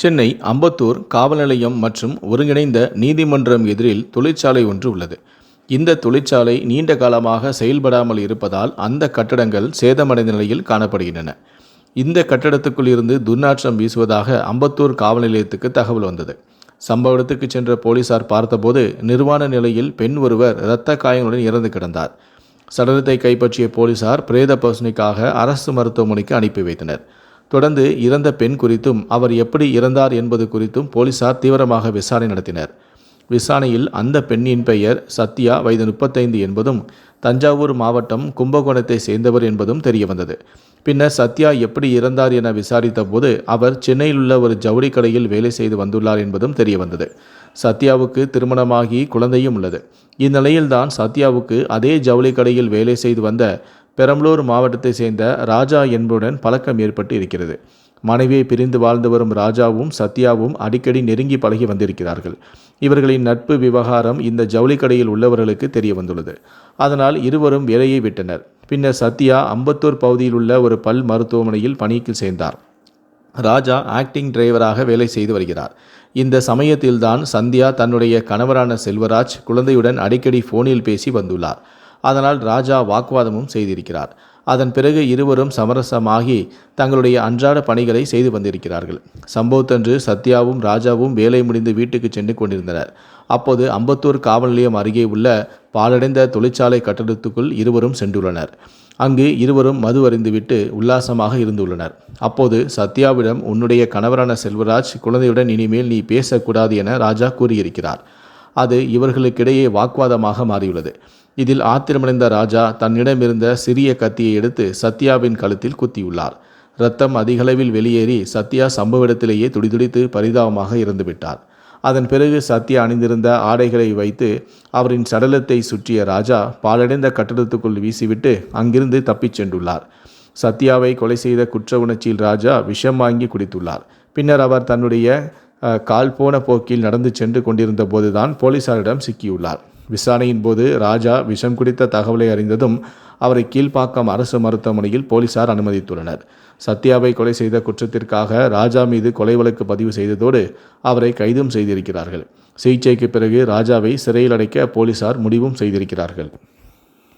சென்னை அம்பத்தூர் காவல் நிலையம் மற்றும் ஒருங்கிணைந்த நீதிமன்றம் எதிரில் தொழிற்சாலை ஒன்று உள்ளது. இந்த தொழிற்சாலை நீண்ட காலமாக செயல்படாமல் இருப்பதால் அந்த கட்டடங்கள் சேதமடைந்த நிலையில் காணப்படுகின்றன. இந்த கட்டடத்துக்குள் இருந்து துர்நாற்றம் வீசுவதாக அம்பத்தூர் காவல் நிலையத்துக்கு தகவல் வந்தது. சம்பவ இடத்துக்கு சென்ற போலீசார் பார்த்தபோது நிர்வாண நிலையில் பெண் ஒருவர் இரத்த காயங்களுடன் இறந்து கிடந்தார். சடலத்தை கைப்பற்றிய போலீசார் பிரேத பரிசோதனைக்காக அரசு மருத்துவமனைக்கு அனுப்பி வைத்தனர். தொடர்ந்து இறந்த பெண் குறித்தும் அவர் எப்படி இறந்தார் என்பது குறித்தும் போலீசார் தீவிரமாக விசாரணை நடத்தினர். விசாரணையில் அந்த பெண்ணின் பெயர் சத்யா வயது முப்பத்தைந்து என்பதும் தஞ்சாவூர் மாவட்டம் கும்பகோணத்தை சேர்ந்தவர் என்பதும் தெரியவந்தது. பின்னர் சத்யா எப்படி இறந்தார் என விசாரித்த போது அவர் சென்னையில் உள்ள ஒரு ஜவுளி கடையில் வேலை செய்து வந்துள்ளார் என்பதும் தெரியவந்தது. சத்யாவுக்கு திருமணமாகி குழந்தையும் உள்ளது. இந்நிலையில்தான் சத்யாவுக்கு அதே ஜவுளி கடையில் வேலை செய்து வந்த பெரம்பலூர் மாவட்டத்தை சேர்ந்த ராஜா என்புடன் பழக்கம் ஏற்பட்டு இருக்கிறது. மனைவியை பிரிந்து வாழ்ந்து வரும் ராஜாவும் சத்யாவும் அடிக்கடி நெருங்கி பழகி வந்திருக்கிறார்கள். இவர்களின் நட்பு விவகாரம் இந்த ஜவுளிக்கடையில் உள்ளவர்களுக்கு தெரிய வந்துள்ளது அதனால் இருவரும் வேலையை விட்டனர். பின்னர் சத்யா அம்பத்தூர் பகுதியில் உள்ள ஒரு பல் மருத்துவமனையில் பணிக்கு சேர்ந்தார். ராஜா ஆக்டிங் டிரைவராக வேலை செய்து வருகிறார். இந்த சமயத்தில்தான் சந்தியா தன்னுடைய கணவரான செல்வராஜ் குழந்தையுடன் அடிக்கடி ஃபோனில் பேசி வந்துள்ளார். அதனால் ராஜா வாக்குவாதமும் செய்திருக்கிறார். அதன் பிறகு இருவரும் சமரசமாகி தங்களுடைய அன்றாட பணிகளை செய்து வந்திருக்கிறார்கள். சம்பவத்தன்று சத்யாவும் ராஜாவும் வேலை முடிந்து வீட்டுக்கு சென்று கொண்டிருந்தனர். அப்போது அம்பத்தூர் காவல் நிலையம் அருகே உள்ள பாலடைந்த தொழிற்சாலை கட்டடத்துக்குள் இருவரும் சென்றுள்ளனர். அங்கு இருவரும் மது அறிந்துவிட்டு உல்லாசமாக இருந்துள்ளனர். அப்போது சத்யாவிடம் உன்னுடைய கணவரான செல்வராஜ் குழந்தையுடன் இனிமேல் நீ பேசக்கூடாது என ராஜா கூறியிருக்கிறார். அது இவர்களுக்கிடையே வாக்குவாதமாக மாறியுள்ளது. இதில் ஆத்திரமடைந்த ராஜா தன்னிடமிருந்த சிறிய கத்தியை எடுத்து சத்யாவின் கழுத்தில் குத்தியுள்ளார். ரத்தம் அதிகளவில் வெளியேறி சத்யா சம்பவ இடத்திலேயே துடிதுடித்து பரிதாபமாக இறந்துவிட்டார். அதன் பிறகு சத்யா அணிந்திருந்த ஆடைகளை வைத்து அவரின் சடலத்தை சுற்றிய ராஜா பாலடைந்த கட்டடத்துக்குள் வீசிவிட்டு அங்கிருந்து தப்பிச் சென்றுள்ளார். சத்யாவை கொலை செய்த குற்ற உணர்ச்சியில் ராஜா விஷம் வாங்கி குடித்துள்ளார். பின்னர் அவர் தன்னுடைய கால் போன போக்கில் நடந்து சென்று கொண்டிருந்த போதுதான் போலீசாரிடம் சிக்கியுள்ளார். விசாரணையின் போது ராஜா விஷம் குடித்த தகவலை அறிந்ததும் அவரை கீழ்ப்பாக்கம் அரசு மருத்துவமனையில் போலீசார் அனுமதித்துள்ளனர். சத்யாவை கொலை செய்த குற்றத்திற்காக ராஜா மீது கொலை வழக்கு பதிவு செய்ததோடு அவரை கைதும் செய்திருக்கிறார்கள். சிகிச்சைக்கு பிறகு ராஜாவை சிறையில் அடைக்க போலீசார் முடிவும் செய்திருக்கிறார்கள்.